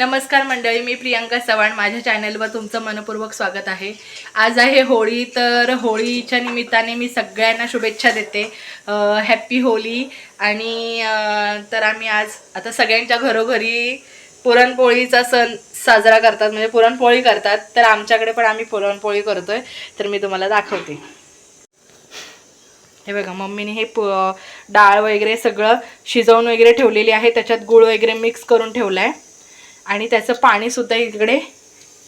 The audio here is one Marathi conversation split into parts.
नमस्कार मंडळी मी प्रियांका चव्हाण. माझ्या चॅनलवर तुमचं मनपूर्वक स्वागत आहे. आज आहे होळी तर होळीच्या निमित्ताने मी सगळ्यांना शुभेच्छा देते. हॅप्पी होळी. आणि तर आम्ही आज आता सगळ्यांच्या घरोघरी पुरणपोळीचा सण साजरा करतात म्हणजे पुरणपोळी करतात. तर आमच्याकडे पण आम्ही पुरणपोळी करतोय. तर मी तुम्हाला दाखवते. हे बघा मम्मीने हे प डाळ वगैरे सगळं शिजवून वगैरे ठेवलेली आहे. त्याच्यात गुळ वगैरे मिक्स करून ठेवलं आहे आणि त्याचं पाणीसुद्धा इकडे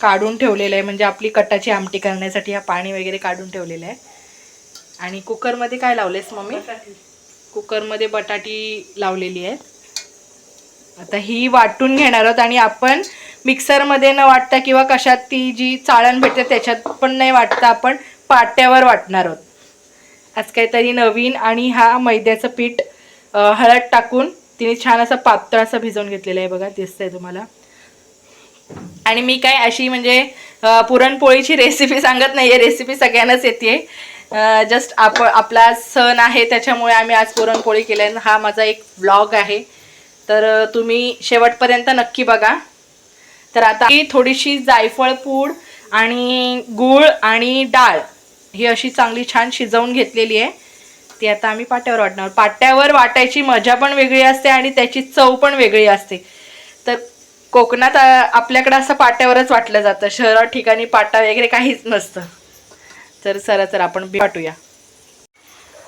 काढून ठेवलेलं आहे. म्हणजे आपली कटाची आमटी करण्यासाठी हा पाणी वगैरे काढून ठेवलेलं आहे. आणि कुकरमध्ये काय लावलेस मम्मी? कुकरमध्ये बटाटी लावलेली आहे. आता ही वाटून घेणार आहोत आणि आपण मिक्सरमध्ये न वाटता किंवा कशात ती जी चाळण भेटते त्याच्यात पण नाही वाटता आपण पाट्यावर वाटणार आहोत. आज काहीतरी नवीन आणि हा मैद्याचं पीठ हळद टाकून तिने छान असं पातळ असं भिजवून घेतलेलं आहे बघा दिसतंय तुम्हाला. आणि मी काय अशी म्हणजे पुरणपोळीची रेसिपी सांगत नाही आहे रेसिपी सगळ्यांनाच येते जस्ट आप आपला सण आहे त्याच्यामुळे आम्ही आज पुरणपोळी केली हा माझा एक ब्लॉग आहे. तर तुम्ही शेवटपर्यंत नक्की बघा. तर आता ही थोडीशी जायफळ पूड आणि गूळ आणि डाळ ही अशी चांगली छान शिजवून घेतलेली आहे. ती आता आम्ही पाट्यावर वाटणार. पाट्यावर वाटायची मजा पण वेगळी असते आणि त्याची चव पण वेगळी असते. तर कोकणात आपल्याकडं असं पाट्यावरच वाटलं जातं. शहरात ठिकाणी पाटा वगैरे काहीच नसतं. तर चला तर आपण वाटूया.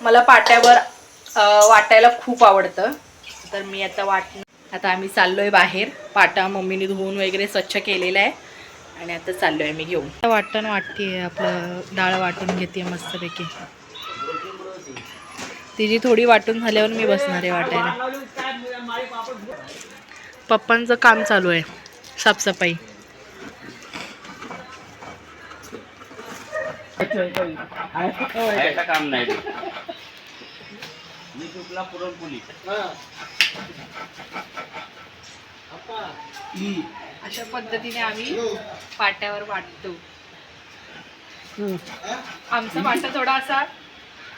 मला पाट्यावर वाटायला खूप आवडतं. तर मी आता वाट आता आम्ही चाललोय बाहेर. पाटा मम्मीने धुवून वगैरे स्वच्छ केलेला आहे. आणि आता चाललोय मी घेऊन. वाटण वाटते आपलं डाळ वाटून घेते मस्तपैकी. तिची थोडी वाटून झाल्यावर मी बसणार आहे वाटायला. पप्पांचं काम चालू आहे. साफसफाई. काम नाही. मी चुकला पुरणपोळी? अशा पद्धतीने आम्ही पाट्यावर वाटतो. आमचा पाटा थोडा असा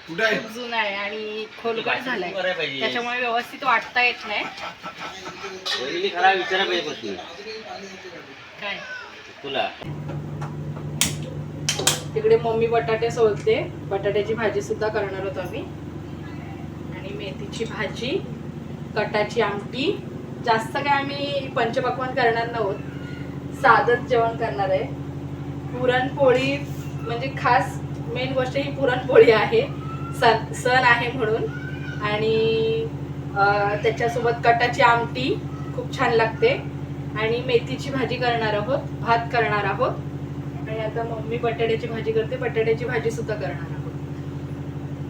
खूप जुना आहे आणि खोलगट झालाय. त्याच्यामुळे व्यवस्थित वाटता येत नाही. काय? तुला. तिकडे मम्मी बटाटे सोलते. बटाट्याची भाजी सुद्धा करणार होतो आम्ही. आणि मेथीची भाजी कटाची आमटी. जास्त काय आम्ही पंचपक्वान करणार नव्हत. साधंच जेवण करणार आहे. पुरणपोळी म्हणजे खास मेन गोष्ट ही पुरणपोळी आहे. सण सण आहे म्हणून. आणि त्याच्यासोबत कटाची आमटी खूप छान लागते. आणि मेथीची भाजी करणार आहोत भात करणार आहोत. आणि आता मम्मी बटाट्याची भाजी करते बटाट्याची भाजी सुद्धा करणार आहोत.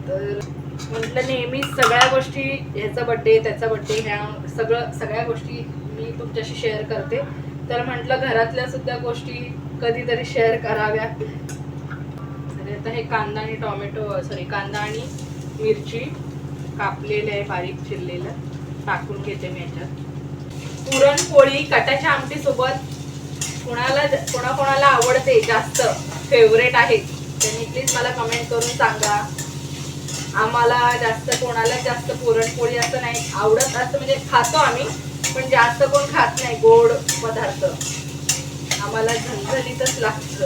तर म्हटलं नेहमी सगळ्या गोष्टी ह्याचा बड्डे त्याचा बड्डे ह्या सगळं सगळ्या गोष्टी मी तुमच्याशी शेअर करते. तर म्हटलं घरातल्या सुद्धा गोष्टी कधीतरी शेअर कराव्या. आता हे कांदा आणि टोमॅटो सॉरी कांदा आणि मिरची कापलेलं आहे बारीक चिरलेलं. टाकून घेते मी याच्यात. पुरणपोळी कटाच्या आमटी सोबत कोणाला कोणाकोणाला आवडते जास्त फेवरेट आहे त्यांनी प्लीज मला कमेंट करून सांगा. आम्हाला जास्त कोणाला जास्त पुरणपोळी असं नाही आवडत असं म्हणजे खातो आम्ही पण जास्त कोण खात नाही गोड पदार्थ. आम्हाला झणझणीतच लागतं.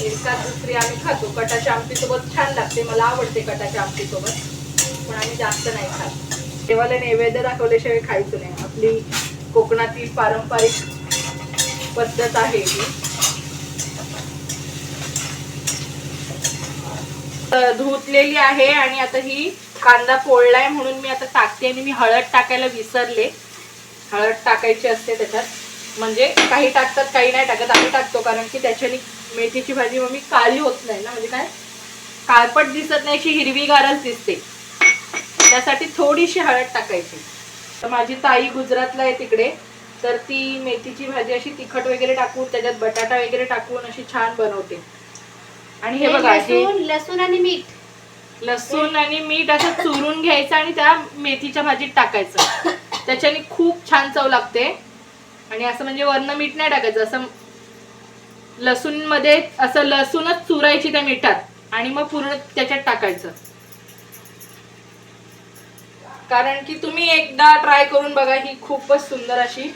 एकाच दुसरी आम्ही खातो. कटाच्या आमटी सोबत छान लागते. मला आवडते कटाच्या आमटी सोबत पण आम्ही जास्त नाही खात. देवाला नैवेद्य दाखवल्याशिवाय खायचं नाही. आपली कोकणातील पारंपरिक पद्धत आहे ही तर धुतलेली आहे आणि आता ही कांदा पोळलाय म्हणून मी आता टाकते आणि मी हळद टाकायला विसरले. हळद टाकायची असते त्याच्यात. म्हणजे काही टाकतात काही नाही टाकत. आम्ही टाकतो कारण की त्याच्याने मेथीची भाजी मग मी काळी होत नाही ना म्हणजे काय? काळपट दिसत नाही अशी हिरवीगारच दिसते. त्यासाठी थोडीशी हळद टाकायची. तर माझी ताई गुजरातला आहे तिकडे. तर ती मेथीची भाजी अशी तिखट वगैरे टाकून त्याच्यात बटाटा वगैरे टाकून अशी छान बनवते. आणि हे बघा लसूण लसूण आणि मीठ. लसूण आणि मीठ असं चुरून घ्यायचं आणि त्या मेथीच्या भाजीत टाकायचं. त्याच्याने खूप छान चव लागते. आणि असं म्हणजे वरनं मीठ नाही टाकायचं असं लसूणमध्ये असं लसूणच चुरायची त्या मिठात आणि मग पूर्ण त्याच्यात टाकायचं. कारण की तुम्ही एकदा ट्राय करून बघा ही खूपच सुंदर अशी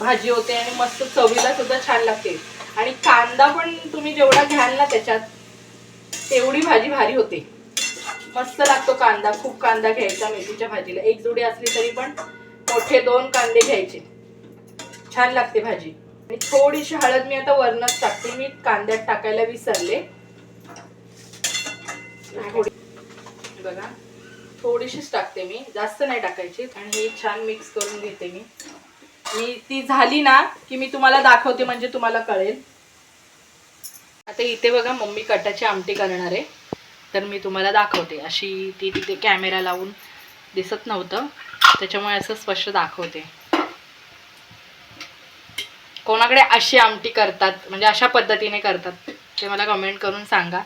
भाजी होते आणि मस्त चवीला सुद्धा छान लागते. आणि कांदा पण तुम्ही जेवढा घ्याल ना त्याच्यात तेवढी भाजी भारी होते. मस्त लागतो कांदा खूप कांदा घ्यायचा मेथीच्या भाजीला. एक जोडी असली तरी पण मोठे दोन कांदे घ्यायचे. छान लागते भाजी. आणि थोडीशी हळद मी आता वरणच टाकते. मी कांद्यात टाकायला विसरले. थोडी बघा. थोडीशीच टाकते मी. जास्त नाही टाकायची. आणि हे छान मिक्स करून घेते मी. मी ती झाली ना की मी तुम्हाला दाखवते म्हणजे तुम्हाला कळेल. आता इथे बघा मम्मी कटाची आमटी करणार आहे. तर मी तुम्हाला दाखवते. अशी ती तिथे कॅमेरा लावून दिसत नव्हतं. त्याच्यामुळे असं स्पष्ट दाखवते. कोणाकडे अशी आमटी करतात म्हणजे अशा पद्धतीने करतात ते मला कमेंट करून सांगा.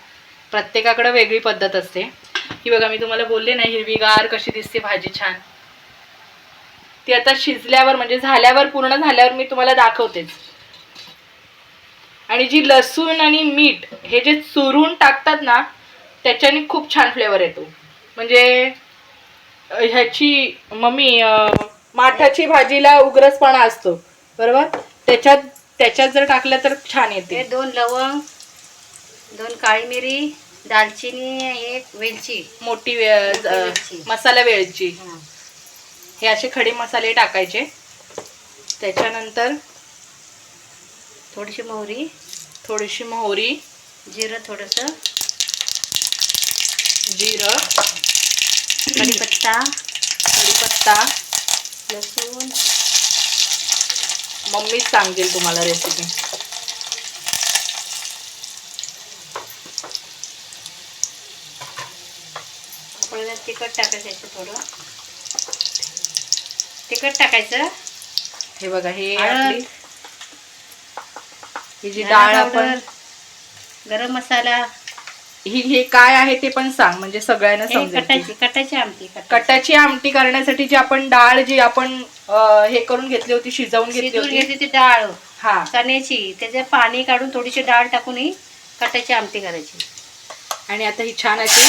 प्रत्येकाकडे वेगळी पद्धत असते. ही बघा मी तुम्हाला बोलले ना हिरवीगार कशी दिसते भाजी छान. ती आता शिजल्यावर म्हणजे झाल्यावर पूर्ण झाल्यावर मी तुम्हाला दाखवतेच. आणि जी लसूण आणि मीठ हे जे चुरून टाकतात ना त्याच्याने खूप छान फ्लेवर येतो. म्हणजे ह्याची मम्मी माठाची भाजीला उग्रसपणा असतो. बरोबर? त्याच्यात त्याच्यात जर टाकलं तर छान येते. हे दोन लवंग दोन काळी मिरी दालचिनी एक वेलची. मोठी वे- मोठी अ, वेलची. मसाला वेळची हा. हे असे खडे मसाले टाकायचे. त्याच्यानंतर थोडीशी मोहरी. थोडीशी मोहरी. जिरं थोडंसं. जिरं. कढीपत्ता. कढीपत्ता. लसूण. मम्मीच सांगेल तुम्हाला रेसिपी तिखट टाकायचं थोडं तिखट टाकायचं हे बघा हे. आपली ही जी डाळ आपण गरम मसाला ही हे काय आहे ते पण सांग म्हणजे सगळ्यांना समजेल कटाची ते. कटाची आमटी कटाची. आमटी करण्यासाठी जी आपण डाळ जी आपण हे करून घेतली होती शिजवून घेतली शिजवून होती. घेतली ती डाळ. हा. चण्याची. त्याचे पाणी काढून थोडीशी डाळ टाकून ही कटाची आमटी करायची. आणि आता ही छान अशी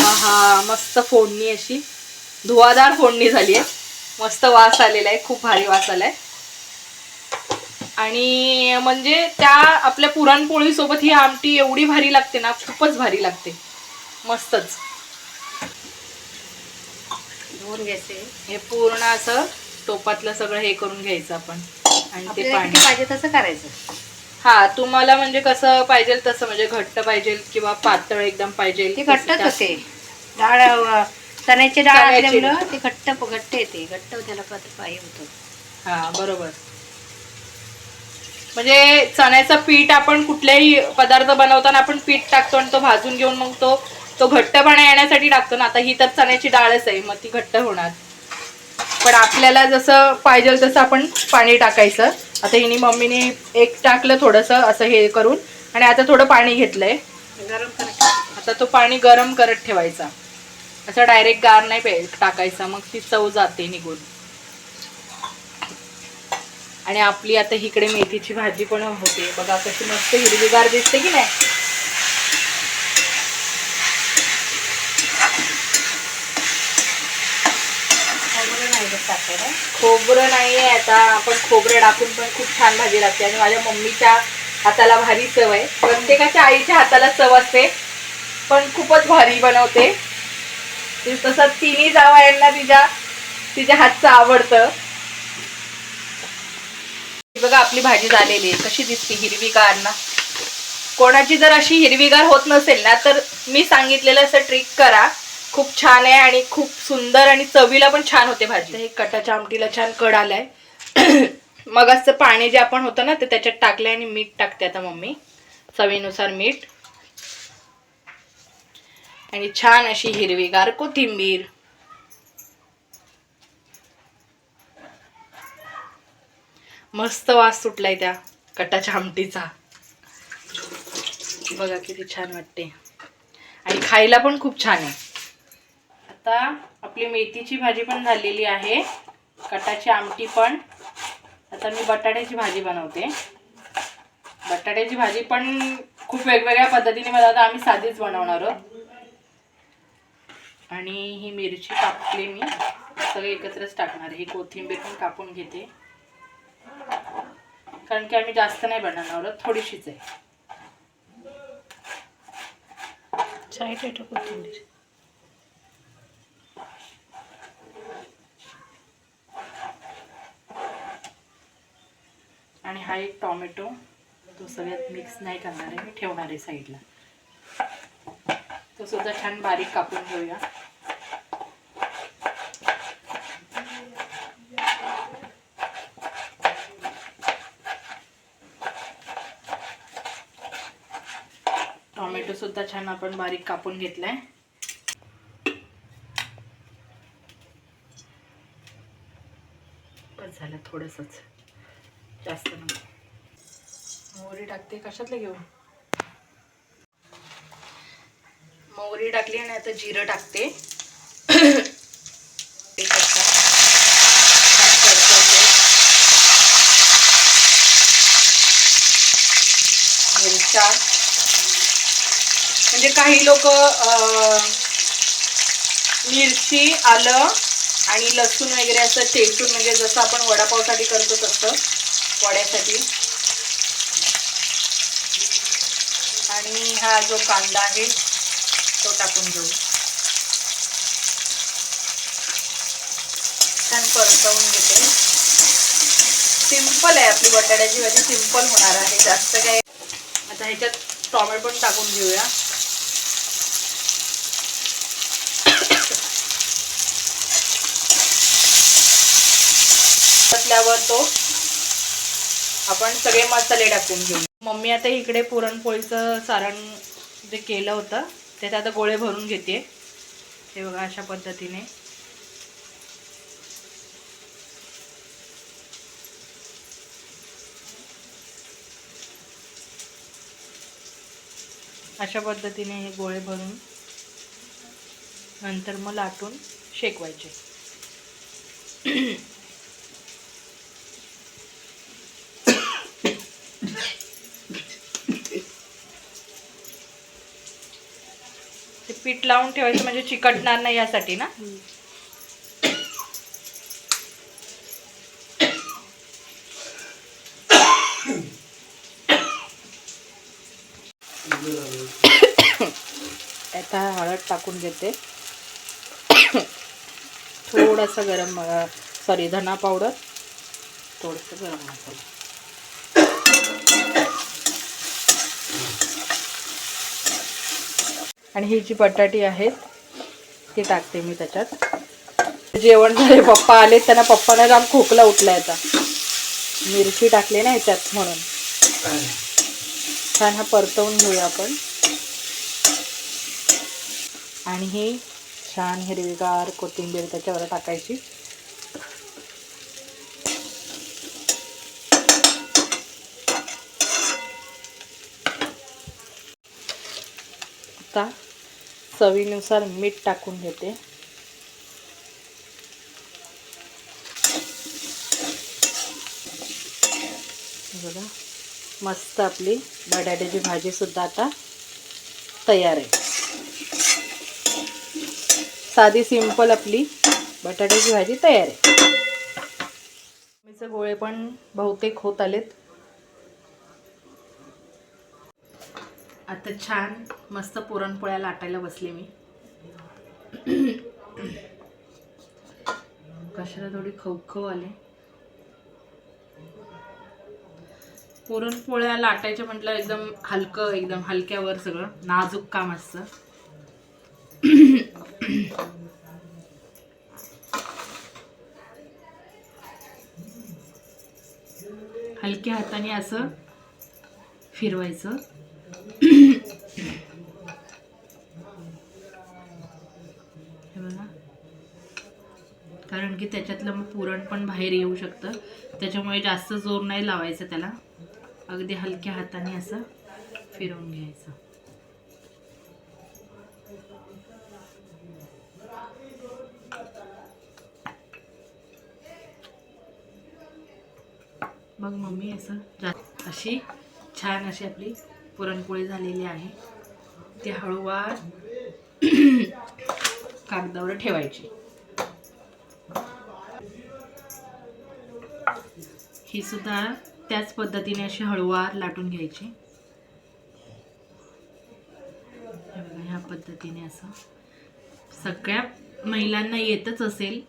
हा मस्त फोडणी अशी. धुवाधार फोडणी झाली आहे. मस्त वास आलेला आहे. खूप भारी वास आलाय. आणि म्हणजे त्या आपल्या पुरणपोळी सोबत ही आमटी एवढी भारी लागते ना खूपच भारी लागते. मस्तच. धुवून घ्यायचे. हे पूर्ण असं टोपातलं सगळं हे करून घ्यायचं आपण. आणि ते पाणी. पाहिजे तसं करायचं? हा तुम्हाला म्हणजे कसं पाहिजे तसं म्हणजे घट्ट पाहिजे किंवा पातळ एकदम पाहिजे ते घट्टच होते. डाळ चण्याची डाळ चण्याची. असल्यामुळं ते घट्ट घट्ट येते. घट्ट त्याला पत- पाहिजे होतं. हा बरोबर. म्हणजे चण्याचं पीठ आपण कुठल्याही पदार्थ बनवताना आपण पीठ टाकतो आणि तो भाजून घेऊन मग तो तो घट्टपणा येण्यासाठी टाकतो ना. आता ही तर चण्याची डाळच आहे मग ती घट्ट होणार. पण आपल्याला जसं पाहिजे तसं आपण पाणी टाकायचं. आता हिने मम्मीने एक टाकलं थोडंसं असं हे करून आणि आता थोडं पाणी घेतलंय. गरम करायचं आता तो पाणी गरम करत ठेवायचा. असं डायरेक्ट गार नाही पे टाकायचा. मग ती चव जाते निघून. आणि आपली आता इकडे मेथीची भाजी पण होते. बघा कशी मस्त हिरवीगार दिसते की नाही? खोबरं नाही बघ खोबरं नाही आहे आता. आपण खोबरं टाकून पण खूप छान भाजी लागते. आणि माझ्या मम्मीच्या हाताला भारी चव आहे. प्रत्येकाच्या आईच्या हाताला चव असते. पण खूपच भारी बनवते. तसं तिन्ही जावयांना तिच्या तिच्या हातचं आवडतं. बघा आपली भाजी झालेली आहे. कशी दिसते हिरवीगार ना. कोणाची जर अशी हिरवीगार होत नसेल ना तर मी सांगितलेलं असं ट्रिक करा. खूप छान आहे आणि खूप सुंदर आणि चवीला पण छान होते भाजी. हे कटाच्या आमटीला छान कड आलाय. मग असं पाणी जे आपण होतं ना ते त्याच्यात टाकलंय आणि मीठ टाकते आता मम्मी. चवीनुसार मीठ. आणि छान अशी हिरवीगार कोथिंबीर. मस्त वास सुटलाय त्या कटाच्या आमटीचा. बघा किती छान वाटते. आणि खायला पण खूप छान आहे. आता आपली मेथीची भाजी पण झालेली आहे. कटाची आमटी पण. आता मी बटाट्याची भाजी बनवते. बटाट्याची भाजी पण खूप वेगवेगळ्या पद्धतीने बनवतो आम्ही साधीच बनवणार आहोत. आणि ही मिरची कापली मी. सगळे एकत्रच टाकणार. आहे ही कोथिंबीर पण कापून घेते. कारण की आम्ही जास्त नाही बनवणार आहोत. थोडीशीच आहे. आहे कोथिंबीर. आणि हा एक टॉमॅटो तो सगळ्यात मिक्स नाही करणार आहे मी ठेवणार आहे साईडला. तो सुद्धा छान बारीक कापून घेऊया. टॉमॅटो सुद्धा छान आपण बारीक कापून घेतलाय. झालं थोडंसंच. जास्त नाही. मोहरी टाकते. कशातलं घेऊ? मोहरी टाकली आणि आता जिरं टाकते. एक मिरच्या म्हणजे काही लोक मिरची आलं आणि लसूण वगैरे असं चेचून म्हणजे जसं आपण वडापावसाठी करतो तसं. वड्यासाठी. आणि हा जो कांदा आहे तो टाकून घेऊ. छान परतवून घेते. सिंपल आहे आपली बटाट्याची भाजी सिंपल होणार आहे. जास्त काय आता ह्याच्यात टॉमॅटो टाकून घेऊया. परतल्यावर तो आपण सगळे मसाले टाकून घेऊ. मम्मी आता इकडे पुरणपोळीचं सारण जे केलं होतं त्यात आता गोळे भरून घेते हे बघा अशा पद्धतीने. अशा पद्धतीने हे गोळे भरून नंतर मग लाटून शेकवायचे. लावून ठेवायचं म्हणजे चिकटणार नाही यासाठी ना? आता हळद टाकून घेते. थोडासा गरम सॉरी धना पावडर थोडंसं गरम मसाला. आणि ही जी बटाटी आहेत ती टाकते मी त्याच्यात. जेवण झाले पप्पा आले त्यांना पप्पाना जाम खोकला उठला याचा मिरची टाकली ना याच्यात म्हणून. छान हा परतवून घेऊया आपण. आणि ही छान हिरवीगार कोथिंबीर त्याच्यावर टाकायची. आता चवीनुसार मीठ टाकून घेते. बघा मस्त आपली बटाट्याची भाजीसुद्धा आता तयार आहे. साधी सिंपल आपली बटाट्याची भाजी तयार आहे. मिरचे गोळे पण बहुतेक होत आलेत. आता छान मस्त पुरणपोळ्या लाटायला बसले मी. कशाला थोडी खवखव आले. पुरणपोळ्या लाटायच्या म्हटलं एकदम हलकं एकदम हलक्यावर सगळं. नाजूक काम असतं. हलक्या हाताने असं फिरवायचं. हे बघा. कारण की त्याच्यातलं मग पुरण पण बाहेर येऊ शकतं. त्याच्यामुळे जास्त जोर नाही लावायचं त्याला. अगदी हलक्या हाताने असं फिरवून घ्यायचं. मग मम्मी असं जा अशी छान अशी आपली पुरणपोळी झालेली आहे. ती हळूवार कागदावर ठेवायची. ही सुद्धा त्याच पद्धतीने अशी हळूवार लाटून घ्यायची. ह्या पद्धतीने असं सगळ्या महिलांना येतच असेल.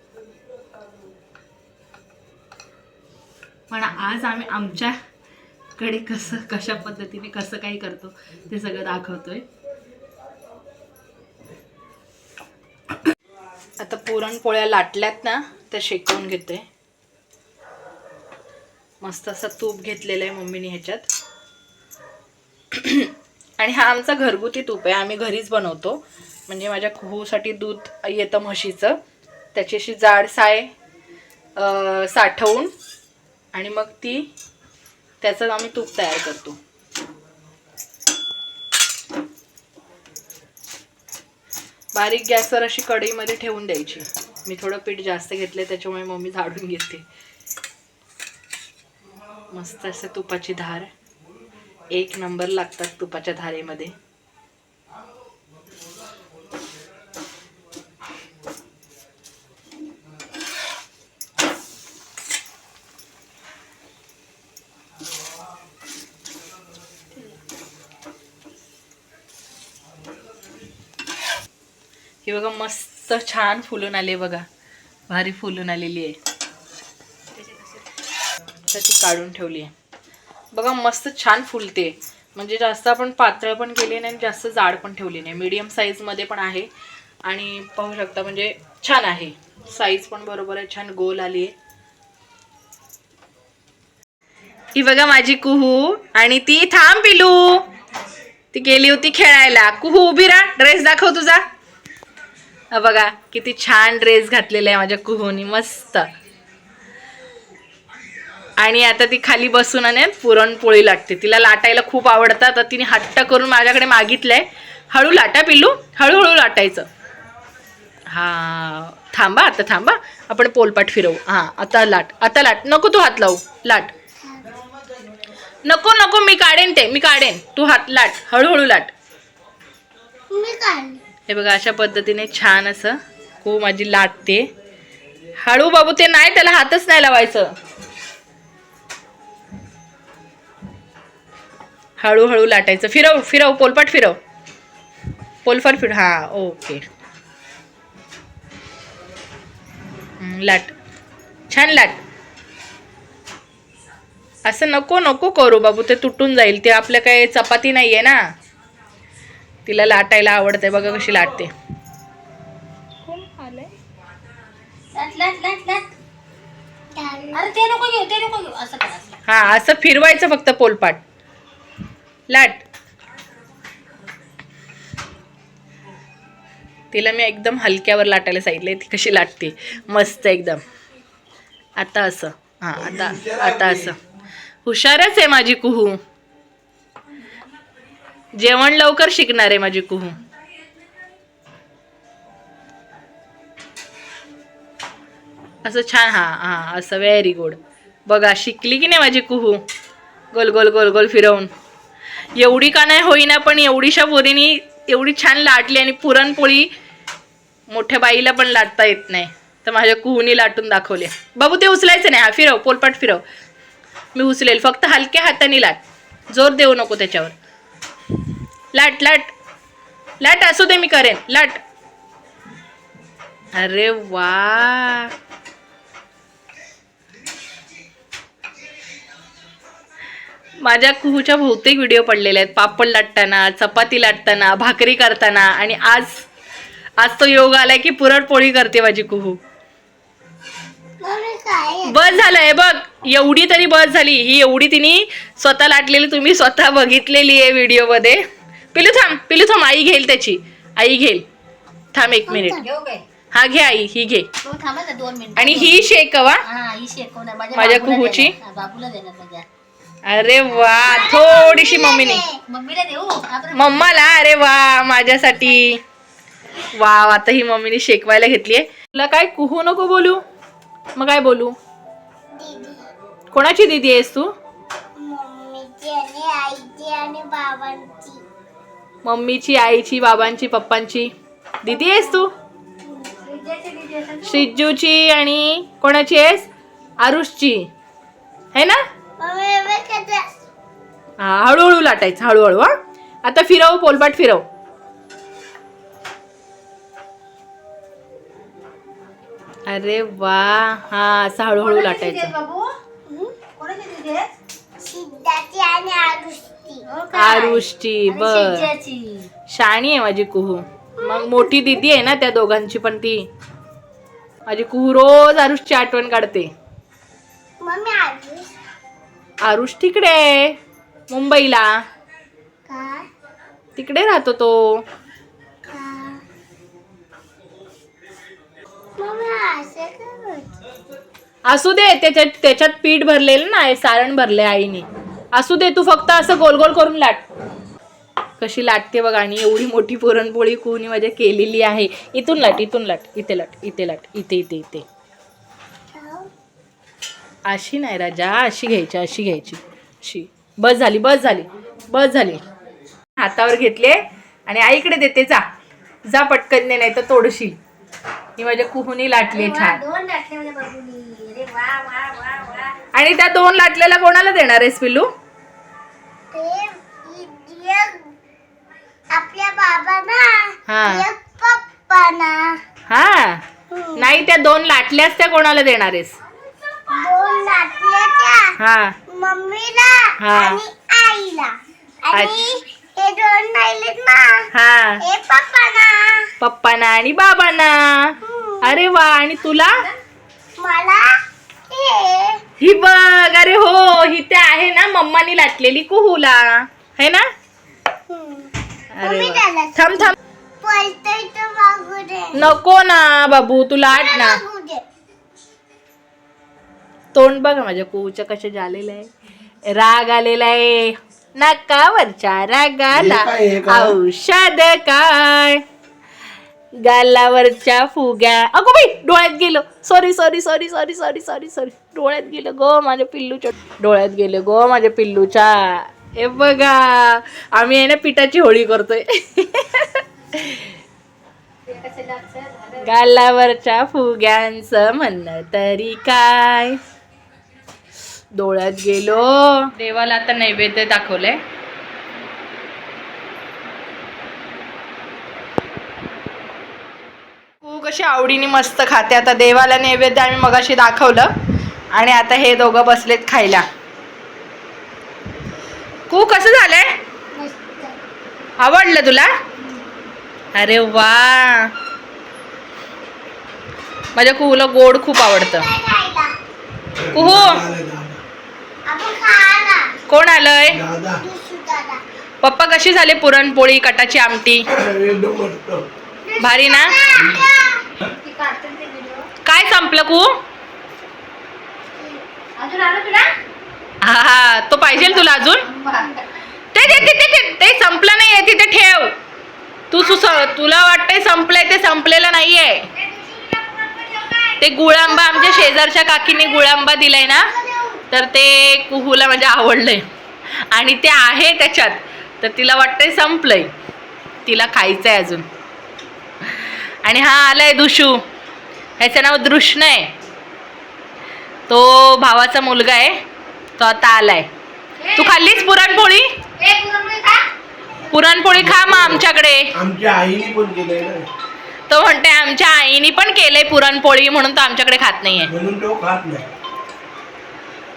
पण आज आम्ही आमच्या कडे कसं कशा पद्धतीने कसं काही करतो ते सगळं दाखवतोय. आता पुरणपोळ्या लाटल्यात ना त्या शेकवून घेते मस्त असं तूप घेतलेलं आहे मम्मीने ह्याच्यात. आणि हा आमचा घरगुती तूप आहे आम्ही घरीच बनवतो. म्हणजे माझ्या कुहूसाठी दूध येतं म्हशीचं. त्याची अशी जाड साय साठवून. आणि मग ती त्याचं आम्ही तूप तयार करतो. बारीक गॅसवर अशी कढईमध्ये ठेवून द्यायची. मी थोडं पीठ जास्त घेतलं त्याच्यामुळे मम्मी झाडून घेते. मस्त असं तुपाची धार. एक नंबर लागतात तुपाच्या धारेमध्ये. ही बघा मस्त छान फुलून आले बघा. भारी फुलून आलेली आहे. त्याची काढून ठेवली आहे. बघा मस्त छान फुलते. म्हणजे जास्त आपण पातळ पण केली नाही आणि जास्त जाड पण ठेवली नाही. मीडियम साईजमध्ये पण आहे. आणि पाहू शकता म्हणजे छान आहे. साईज पण बरोबर आहे छान गोल आली आहे. ही बघा माझी कुहू आणि ती थांब पिलू. ती गेली होती खेळायला. कुहू उभी राहा. ड्रेस दाखव तुझा. बघा किती छान ड्रेस घातलेला आहे माझ्या कुहूनी मस्त. आणि आता ती खाली बसून आणि पुरणपोळी लाटते तिला लाटायला खूप आवडतं तर तिने हट्ट करून माझ्याकडे मागितलंय. हळू लाटा पिल्लू. हळूहळू लाटायचं. हा थांबा आता थांबा. आपण पोलपाट फिरवू. हा आता लाट आता लाट. नको तू हात लावू. लाट. नको नको मी काढेन ते मी काढेन. तू हात लाट. हळूहळू लाट. हे बघा अशा पद्धतीने छान असं खूप माझी लाटते. हळू बाबू ते नाही त्याला हातच नाही लावायचं. हळूहळू लाटायचं. फिरव फिरव पोलपाट फिरव. पोलपाट फिर हा ओके. लाट. छान लाट. असं नको नको करू बाबू ते तुटून जाईल. ते आपलं काय चपाती नाही आहे ना. तिला लाटायला आवडते बघा कशी लाटते. लाट लाट लाट लाट. अरे ते नको घेऊ ते नको घेऊ. असं करा असं. हा असं फिरवायचं फक्त पोलपाट. लाट. तिला मी एकदम हलक्यावर लाटायला सांगितले ती कशी लाटते. मस्त एकदम. आता असं. हा आता आता असं. हुशारच आहे माझी कुहू. जेवण लवकर शिकणार आहे माझी कुहू. असं छान हा हा असं व्हेरी गुड बघा शिकली की नाही माझी कुहू? गोल गोल गोल गोल फिरवून. एवढी का नाही होईना पण एवढीशा पोरीनी एवढी छान लाटली आणि पुरणपोळी मोठ्या बाईला पण लाटता येत नाही. तर माझ्या कुहूनी लाटून दाखवले. बाबू ते उचलायचं नाही. हा फिरव पोलपाट फिरव. मी उचलेल. फक्त हलक्या हाताने लाट. जोर देऊ नको त्याच्यावर. लाट लाट. लाट असू दे मी करेन. लाट. अरे वा. माझ्या कुहूच्या बहुतेक व्हिडिओ पडलेले आहेत. पापड लाटताना चपाती लाटताना भाकरी करताना आणि आज आज तो योग आलाय की पुरणपोळी करते माझी कुहू. बस झालंय बघ एवढी तरी बस झाली. ही एवढी तिने स्वतः लाटलेली तुम्ही स्वतः बघितलेली आहे व्हिडिओमध्ये पिलू थांब पिलू थांब आई घेईल त्याची. आई घेईल. थांब एक मिनिट. घेऊ काय? हा घे आई ही घे. तू थांबा ना दोन मिनिट. आणि ही शेकवा हा ही शेकवणार माझ्या कुहूची? हा, देणार माझ्या. अरे वा थोडीशी मम्मीने. मम्मीला देऊ आपण मम्माला अरे वा माझ्यासाठी. वा आता ही मम्मीने शेकवायला घेतलीये तुला काय कुहू नको बोलू? मग काय बोलू? कोणाची दिदी आहेस तू? मम्मीची आणि आईची आणि बाबांची. मम्मीची आईची बाबांची पप्पांची. दिदी आहेस तू? श्रीजूची आणि कोणाची आहेस? आरुषची. है ना? हा हळूहळू लाटायचं हळूहळू हा. आता फिरव पोलपाट फिरव. अरे वा हा असं हळूहळू लाटायचं. आणि आरुष्टी आरुष्टी बर. शाणी आहे माझी कुहू. मग मोठी दिदी आहे ना त्या दोघांची पण ती. माझी कुहू रोज आरुषची आठवण काढते. मम्मी आरुष तिकडे आहे, मुंबईला. तिकडे राहतो तो? असू दे त्याच्यात त्याच्यात पीठ भरलेलं ना सारण भरले आईने. असू दे तू फक्त असं गोल गोल करून लाट. कशी लाटते बघ आणि एवढी मोठी पुरणपोळी कोणी माझ्या केलेली आहे. इथून लाट इथून लाट इथे लाट इथे लाट इथे इथे इथे. अशी नाही राजा अशी घ्यायची अशी घ्यायची. अशी. बस झाली बस झाली बस झाली. हातावर घेतले आणि आईकडे देते जा. जा पटकन नाही तर तोडशील. ही माझ्या कुहुनी लाटली छान. आणि त्या दोन लाटलेल्या कोणाला देणार आहेस पिल्लू? आपल्या बाबांना हा. पप्पांना. हा. नाही त्या दोन लाटल्यास त्या कोणाला देणार आहेस? दोन लाटल्याच्या हा. मम्मीला हा. आणि आईला. आणि हे दोन राहिलेत ना हा. हे पप्पांना. पप्पांना आणि बाबांना. अरे वा आणि तुला? मला हे ही बघ अरे हो ही ते आहे ना मम्मानी लाटलेली कुहूला. है ना? अरे वा. थांब थांब. पळतोय तो मागू दे. नको ना बाबू तू लाट ना. मागू दे. तोंड बघा माझ्या कुहूच्या कशा झालेलं आहे. राग आलेला आहे. नाकावरच्या रागाला. हे काय, हे काय? औषध काय? गालावरच्या फुग्या. अगो बाई डोळ्यात गेलो. Sorry sorry sorry sorry sorry sorry sorry डोळ्यात गेलं गो माझ्या पिल्लूच्या डोळ्यात गेलं गो माझ्या पिल्लूच्या. हे बघा आम्ही आहे ना पिठाची होळी करतोय. गालावरच्या फुग्यांचं म्हणणं तरी काय? डोळ्यात गेलो. देवाला आता नैवेद्य दाखवलंय. तू कशी आवडीने मस्त खाते. आता देवाला नैवेद्य आम्ही मगाशी दाखवलं. आणि आता हे दोघं बसलेत खायला. कू कसं झालंय? आवडलं तुला? अरे वा. माझ्या कुहूला गोड खूप आवडतं. कुहू? कोण आलंय? पप्पा कशी झाले पुरणपोळी कटाची आमटी? भारी ना? काय संपलं कू? हा हा तो पाहिजे तुला अजून? ते ते ते- ते ते- ते संपलं नाहीये तिथे ठेव. तू सुस तुला वाटतंय संपलंय ते संपलेलं नाहीये. ते गुळांबा आमच्या शेजारच्या काकीने गुळांबा दिलाय ना तर ते कुहूला म्हणजे आवडलंय. आणि ते आहे त्याच्यात तर तिला वाटतंय संपलंय. तिला खायचंय अजून. आणि हा आलाय दुशू. ह्याचं नाव दृष्ण आहे. तो भावाचा मुलगा आहे तो आता आलाय. तू खाल्लीच पुरणपोळी? एक पुरणपोळी खा. पुरणपोळी खा मग आमच्याकडे. आमच्या आईने पण केलंय ना. तो म्हणते आमच्या आईने पण केलंय पुरणपोळी म्हणून तो आमच्याकडे खात नाहीये. म्हणून तो खात नाही.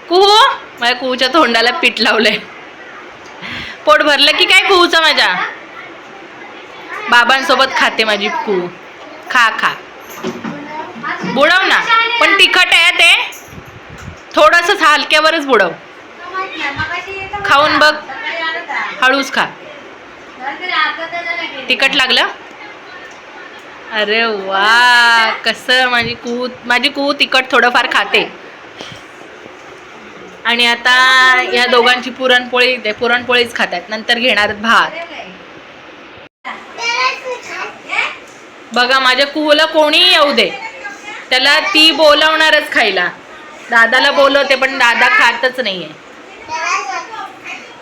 कुहू माझ्या कुहूच्या तोंडाला पीठ लावलंय. पोट भरलं की काय कुहूचं माझ्या? बाबांसोबत खाते माझी कुहू. खा खा. बुडव ना. पण तिखट आहे ते. थोडंसंच हलक्यावरच बुडव. खाऊन बघ. हळूच खा. तिखट लागलं? अरे वा कसं माझी कू माझी कू तिखट थोडंफार खाते. आणि आता या दोघांची पुरणपोळी ते पुरणपोळीच खातात. नंतर घेणार भात. बघा माझ्या कुहूला कोणी येऊ दे. त्याला ती बोलावणारच खायला. दादाला बोलवते पण दादा खातच नाहीये.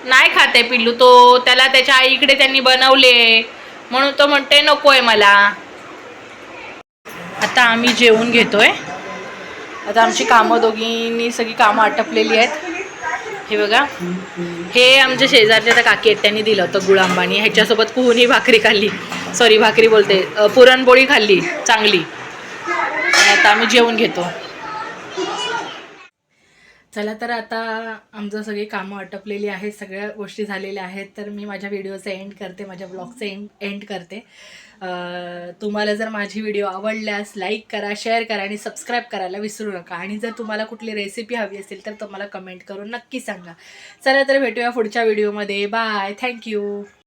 नाही खाते पिल्लू तो. त्याला त्याच्या आईकडे त्यांनी बनवले. म्हणून तो म्हणते नकोय मला. आता आम्ही जेवून घेतोय. आता आमची कामं दोघींनी सगळी कामं आटपलेली आहेत. हे बघा. हे आमच्या शेजारच्या त्या काकी आहेत त्यांनी दिलं होतं गुळांबानी ह्याच्यासोबत कुहुनी भाकरी खाल्ली. सॉरी भाकरी बोलते. पुरणपोळी खाल्ली चांगली. आता आम्ही जेवून घेतो. चला तर आता आमचं सगळी कामं आटपलेली आहेत सगळ्या गोष्टी झालेल्या आहेत तर मी माझ्या व्हिडिओचं एंड करते माझ्या ब्लॉगचं एंड एंड करते. तुम्हाला जर माझी व्हिडिओ आवडल्यास लाईक करा शेअर करा आणि सबस्क्राईब करायला विसरू नका. आणि जर तुम्हाला कुठली रेसिपी हवी असेल तर तुम्हाला कमेंट करून नक्की सांगा. चला तर भेटूया पुढच्या व्हिडिओमध्ये बाय थँक्यू